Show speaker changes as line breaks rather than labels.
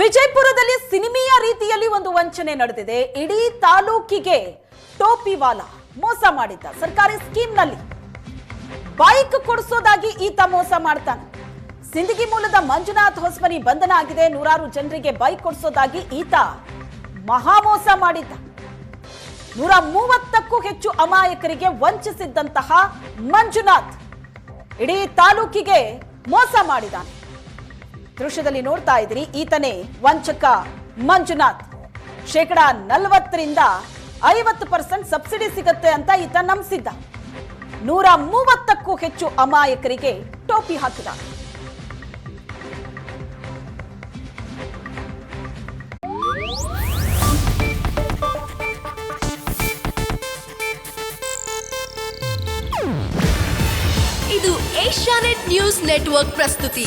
ವಿಜಯಪುರದಲ್ಲಿ ಸಿನಿಮೀಯ ರೀತಿಯಲ್ಲಿ ಒಂದು ವಂಚನೆ ನಡೆದಿದೆ. ಇಡೀ ತಾಲೂಕಿಗೆ ಟೋಪಿವಾಲಾ ಮೋಸ ಮಾಡಿದ್ದ ಸರ್ಕಾರಿ ಸ್ಕೀಮ್ನಲ್ಲಿ ಬೈಕ್ ಕೊಡಿಸೋದಾಗಿ ಈತ ಮೋಸ ಮಾಡ್ತಾನೆ. ಸಿಂದಗಿ ಮೂಲದ ಮಂಜುನಾಥ್ ಹೊಸ್ಮನಿ ಬಂಧನ ಆಗಿದೆ. ನೂರಾರು ಜನರಿಗೆ ಬೈಕ್ ಕೊಡಿಸೋದಾಗಿ ಈತ ಮಹಾಮೋಸ ಮಾಡಿದ್ದ. ನೂರ ಮೂವತ್ತಕ್ಕೂ ಹೆಚ್ಚು ಅಮಾಯಕರಿಗೆ ವಂಚಿಸಿದ್ದಂತಹ ಮಂಜುನಾಥ್ ಇಡೀ ತಾಲೂಕಿಗೆ ಮೋಸ ಮಾಡಿದ್ದಾನೆ. ದೃಶ್ಯದಲ್ಲಿ ನೋಡ್ತಾ ಇದ್ದೀರಿ, ಈತನೇ ವಂಚಕ ಮಂಜುನಾಥ್. ಶೇಕಡ ನಲವತ್ತರಿಂದ ಐವತ್ತು ಪರ್ಸೆಂಟ್ ಸಬ್ಸಿಡಿ ಸಿಗುತ್ತೆ ಅಂತ ಈತ ನಂಬಿಸಿದ್ದ. ನೂರ ಮೂವತ್ತಕ್ಕೂ ಹೆಚ್ಚು ಅಮಾಯಕರಿಗೆ ಟೋಪಿ ಹಾಕಿದ.
ಇದು ಏಷ್ಯಾನೆಟ್ ನ್ಯೂಸ್ ನೆಟ್ವರ್ಕ್ ಪ್ರಸ್ತುತಿ.